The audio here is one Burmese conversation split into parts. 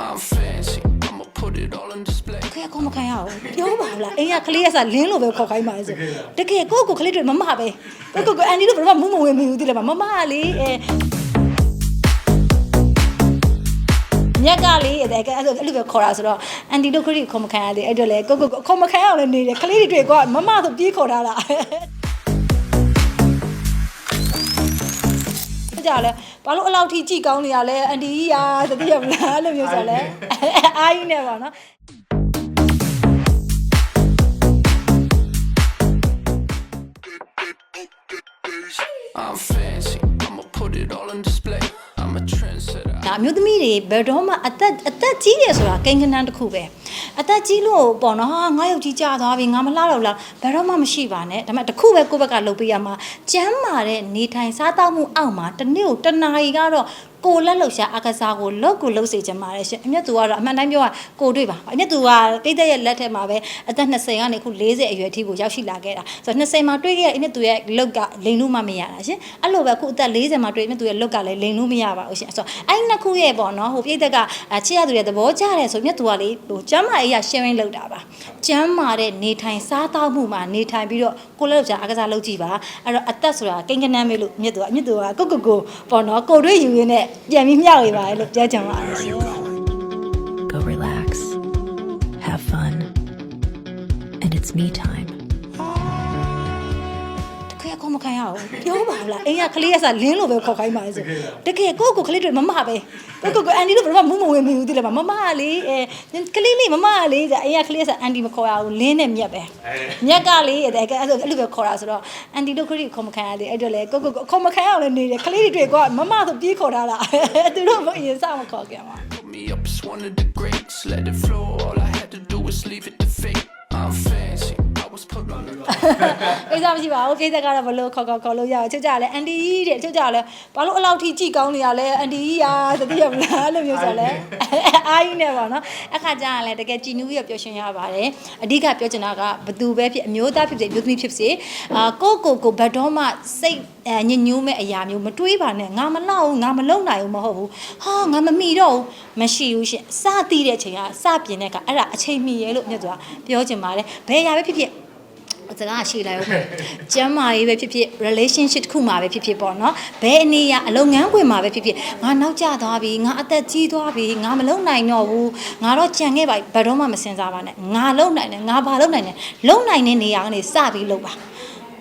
I'm fancy. I'ma put it all on display. ခေကောမခံရအောင်ပြောပါဘူးလားအိမ်ကကလေးရစားလင်းလို့ပဲခေါ်ခိုင်းပါလေဆိုတကယ်ကိုယ့်ကိုယ်ကလေးတွေမမပဲကိုယ့်ကိုယ်ကအန်ဒီတို့ဘယ်တော့မှမမဝင်မဘူးတိတယ်မမမလေအဲမြက်ကလေးအဲ့ဒါအဲ့လိုအဲ့လိုပဲခေါ်တာဆိုတော့အန်တီတို့ခရီးခေါ်မခံရသေးအဲ့တော့လေကိုကိုခေါ်မခံရအောင်လည်းနေတယ်ကလေးတွေတွေ့ကွာမမဆိုပြေးခေါ်ထားတာ ကြလဲဘာလို့အလောက်ထိကြည့်ကောင်းနေရလဲအန်တီကြီးရာတတိယမလားအဲ့လိုမျိုးဆိုလဲအားကြီးနေပါတော့ I'm fancy. I'ma put it all on display. I'm a trendsetter. ဒါအမျိုးသမီးတွေဘယ်တော့မှအသက်အသက်ကြီးတယ်ဆိုတာကိန်းကနန်းတစ်ခုပဲ အသက်ကြီးလို့ပေါ့နော်ဟာငါရုပ်ကြီးကြာသွားပြီငါမလှတော့လားဘယ်တော့မှမရှိပါနဲ့ဒါပေမဲ့တစ်ခုပဲကိုယ့်ဘက်ကလုပ်ပေးရမှာကျမ်းမာတဲ့နေထိုင်စားသောက်မှုအောက်မှာတစ်နေ့ကိုတစ်နာရီကတော့ ကိုယ်လက်လှုပ်ရှားအကစားကိုလောက်ကိုလှုပ်စေချင်ပါတယ်ရှင်အမြတ်သူကတော့အမှန်တိုင်းပြောတာကိုယ်တွေ့ပါအမြတ်သူကတိတ်တဲ့ရဲ့လက်ထက်မှာပဲအသက်20ကနေခု40အရွယ်ထိကိုရောက်ရှိလာခဲ့တာဆိုတော့20မှာတွေ့ခဲ့တဲ့အမြတ်သူရဲ့လုတ်ကလိန်လို့မှမရတာရှင်အဲ့လိုပဲခုအသက်40မှာတွေ့အမြတ်သူရဲ့လုတ်ကလည်းလိန်လို့မရပါဘူးရှင်ဆိုတော့အဲ့နှစ်ခုရဲ့ပေါ့နော်ဟိုပြိတ္တကချစ်ရသူရဲ့သဘောကျတယ်ဆိုအမြတ်သူကလေဟိုကျမ်းမာရေးရ sharing လုပ်တာပါ ကျမ်းမာတဲ့နေထိုင်စားသောက်မှုမှာနေထိုင်ပြီးတော့ကိုယ်လက်လှုပ်ရှားအကစားလုပ်ကြည့်ပါအဲ့တော့အသက်ဆိုတာကိန်းကနန်းပဲလို့အမြတ်သူကအမြတ်သူကကိုကိုကိုပေါ့နော်ကိုတွေ့ယူရင်းနဲ့ပြန်ပြီးမျှဝေပါတယ်လို့ပြောချင်ပါတယ်ရှင် Go relax. Have fun. And it's me time. တကယ်ကောမခံရအောင်ပြောပါဘူးလားအိမ်ကကလေးရစားလင်းလို့ပဲခေါ်ခိုင်းပါလေဆိုတကယ်ကိုယ့်ကိုယ်ကလေးတွေမမပဲကိုယ့်ကိုယ်ကအန်ဒီတို့ဘယ်တော့မှမမဝင်မဘူးတိတယ်မမလေအဲကလေးလေးမမလေじゃအိမ်ကကလေးရစားအန်ဒီမခေါ်ရဘူးလင်းနဲ့မြက်ပဲမြက်ကလေးအဲ့ဒါအဲ့လိုပဲခေါ်တာဆိုတော့အန်ဒီတို့ခရီးခေါ်မခံရသေးအဲ့တော့လေကိုယ့်ကိုယ်ခေါ်မခံရအောင်လည်းနေတယ်ကလေးတွေတွေ့ကွာမမဆိုပြေးခေါ်ထားတာသူတို့မအရင်စမခေါ်ကြမှာ Put me up as one of the greats. Let it flow. All I had to do was leave it to fate. I'm ကိစ္စမရှိပါဘူးကိစ္စကတော့ဘလို့ခေါ်ခေါ်ခေါ်လို့ရအောင်ချုပ်ကြလဲအန်တီကြီးတဲ့ချုပ်ကြလဲဘာလို့အလောက်ထိကြည့်ကောင်းနေရလဲအန်တီကြီးရာတတိယမလားအဲ့လိုမျိုးဆိုလဲအားကြီးနေပါတော့အခါကျရင်လဲတကယ်ကြည်နူးရပျော်ရွှင်ရပါတယ်အဓိကပြောချင်တာကဘသူပဲဖြစ်အမျိုးသားဖြစ်ဖြစ်အမျိုးသမီးဖြစ်စေအာကိုကိုကိုဘတ်တော်မှစိတ်အဲညညိုးမဲ့အရာမျိုးမတွေးပါနဲ့ငါမလောက်ဘူးငါမလုံနိုင်ဘူးမဟုတ်ဘူးဟာငါမမီတော့ဘူးမရှိဘူးရှင်စတီးတဲ့အချိန်ကစပြင်းတဲ့ကအဲ့ဒါအချိန်မီရဲလို့မြတ်စွာပြောချင်ပါတယ်ဘယ်အရာပဲဖြစ်ဖြစ် စကားရှည်လိုက်အောင်ကျမ်းမာရေးပဲဖြစ်ဖြစ် relationship တစ်ခုမှာပဲဖြစ်ဖြစ်ပေါ့နော်ဘယ်အနေရအလုပ်ငန်းခွင်မှာပဲဖြစ်ဖြစ်ငါနောက်ကျသွားပြီငါအသက်ကြီးသွားပြီငါမလုံနိုင်တော့ဘူးငါတော့ကြံခဲ့ပါဘယ်တော့မှမစင်စားပါနဲ့ငါလုံနိုင်တယ်ငါဘာလုံနိုင်တယ်လုံနိုင်တဲ့နေရာကနေစပြီးလုံပါ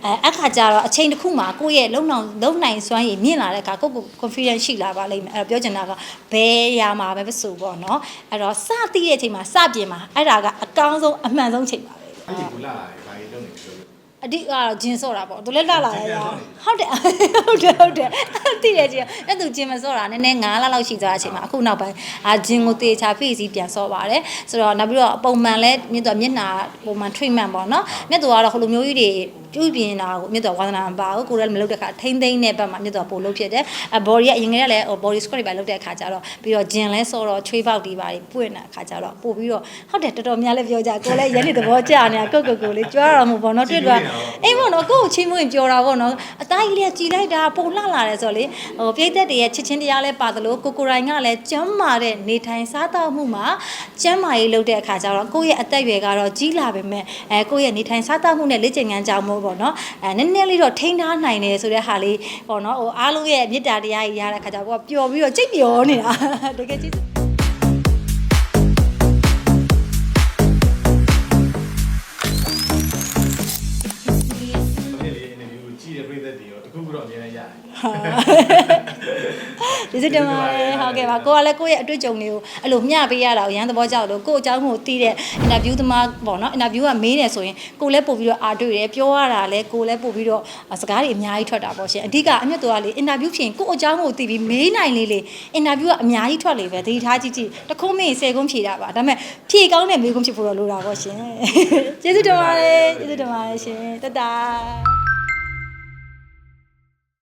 အဲအခါကျတော့အချိန်တစ်ခုမှာကိုယ့်ရဲ့လုံနိုင်လုံနိုင်စွမ်းရည်မြင့်လာတဲ့အခါကိုယ့်ကို confidence ရှိလာပါလိမ့်မယ်အဲ့တော့ပြောချင်တာကဘယ်ရာမှာပဲဆိုပေါ့နော်အဲ့တော့စသိတဲ့အချိန်မှာစပြင်မှာအဲ့ဒါကအကောင်းဆုံးအမှန်ဆုံးချိန်ပါပဲအဲ့ဒီကူလာလာဘာကြီးလုပ်နေကြလို့ အဓိကတော့ဂျင်းစော့တာပေါ့သူလည်းလှလာတယ်ရောဟုတ်တယ်ဟုတ်တယ်ဟုတ်တယ်တိတယ်ဂျင်းအဲ့သူဂျင်းမစော့တာနည်းနည်း9လလောက်ရှိသွားတဲ့အချိန်မှာအခုနောက်ပိုင်းအာဂျင်းကိုတေချာဖေးစီပြန်စော့ပါတယ်ဆိုတော့နောက်ပြီးတော့ပုံမှန်လဲမြင့်တော့မျက်နှာပုံမှန် treatment ပေါ့နော်မြတ်သူကတော့ဟိုလိုမျိုးကြီးတွေပြုပြင်တာကိုမြတ်တော်ဝါသနာမပါဘူးကိုယ်လည်းမလုပ်တဲ့ခါထိမ့်သိမ့်တဲ့ဘက်မှာမြတ်တော်ပို့လို့ဖြစ်တယ်အ body ကအရင်ကတည်းကလည်း body squat တွေပါလုပ်တဲ့အခါကျတော့ပြီးတော့ဂျင်လဲစောတော့ချွေးပေါက်တွေပါပွင့်တဲ့အခါကျတော့ပို့ပြီးတော့ဟုတ်တယ်တော်တော်များလည်းပြောကြကိုယ်လည်းရနေသဘောကျနေတာကိုကိုကိုလေးကြွားတော်မူပေါ့နော်တွေ့တော့အိမ်ပေါ့နော်ကိုကိုချင်းမွင့်ပြောတာပေါ့နော်အသားကြီးလေးကကြည်လိုက်တာပုံလှလာတယ်ဆိုလေဟိုပြိသက်တွေရဲ့ချစ်ချင်းတရားလဲပါသလိုကိုကိုရိုင်းကလည်းကျမ်းမာတဲ့နေထိုင်စားသောက်မှုမှာကျမ်းမာရေးလုပ်တဲ့အခါကျတော့ကိုယ့်ရဲ့အသက်အရွယ်ကတော့ကြီးလာပေမဲ့အဲကိုယ့်ရဲ့နေထိုင်စားသောက်မှုနဲ့လေ့ကျင့်ခန်းကြောင့်မို့ပေါ့နော်အဲနည်းနည်းလေးတော့ထိန်းထားနိုင်တယ်ဆိုတဲ့ဟာလေးပေါ့နော်ဟိုအားလုံးရဲ့မေတ္တာတရားကြီးရတဲ့အခါကျတော့ကိုကပျော်ပြီးတော့ကြိတ်ပျော်နေတာတကယ်ကြီးအဲ့ဒီအင်တာဗျူးကြည့်တဲ့ပရိသတ်တွေရောတခုခုတော့အများကြီးရတယ် ဒီစစ်တမလေးဟုတ်ကဲ့ပါကိုကလည်းကိုယ့်ရဲ့အတွေ့အကြုံတွေကိုအဲ့လိုမျှပေးရတာကိုရန်သဘောကြောက်လို့ကိုယ့်အကြောင်းကိုသိတဲ့အင်တာဗျူးသမားပေါ့နော်အင်တာဗျူးကမေးတယ်ဆိုရင်ကိုလည်းပို့ပြီးတော့အာတွေ့တယ်ပြောရတာလည်းကိုလည်းပို့ပြီးတော့စကားတွေအများကြီးထွက်တာပေါ့ရှင်အဓိကအမြတ်တော်ကလေအင်တာဗျူးဖြင့်ကိုယ့်အကြောင်းကိုသိပြီးမေးနိုင်လေလေအင်တာဗျူးကအများကြီးထွက်လေပဲသတိထားကြည့်ကြည့်တခုံးမေး10ခုဖြေတာပါဒါပေမဲ့ဖြေကောင်းတဲ့မေးခွန်းဖြစ်ဖို့တော့လိုတာပေါ့ရှင်ကျေးဇူးတင်ပါတယ်ကျေးဇူးတင်ပါတယ်ရှင်တတ